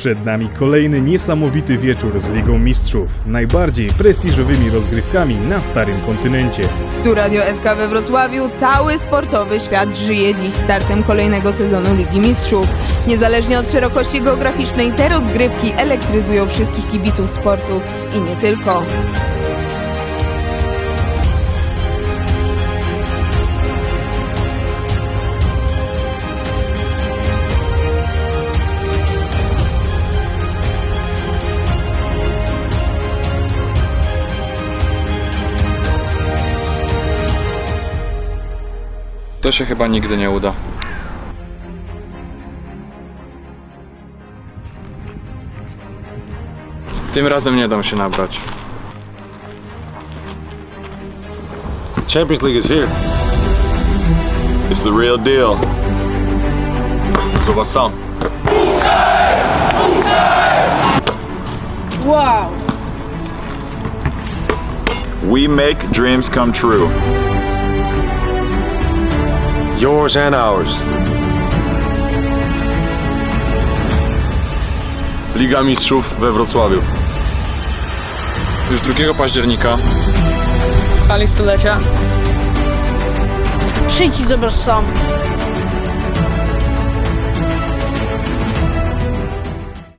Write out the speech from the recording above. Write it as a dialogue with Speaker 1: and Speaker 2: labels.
Speaker 1: Przed nami kolejny niesamowity wieczór z Ligą Mistrzów, najbardziej prestiżowymi rozgrywkami na Starym Kontynencie.
Speaker 2: Tu Radio SK we Wrocławiu cały sportowy świat żyje dziś startem kolejnego sezonu Ligi Mistrzów. Niezależnie od szerokości geograficznej te rozgrywki elektryzują wszystkich kibiców sportu i nie tylko.
Speaker 3: To się chyba nigdy nie uda. Tym razem nie dam się nabrać.
Speaker 4: Champions League is here. It's the real deal. Zobacz sam.
Speaker 5: Wow.
Speaker 4: We make dreams come true. Yours and ours. Liga Mistrzów we Wrocławiu.
Speaker 3: Już 2 października
Speaker 6: hali stulecia.
Speaker 5: Przyjdź i zobacz sam.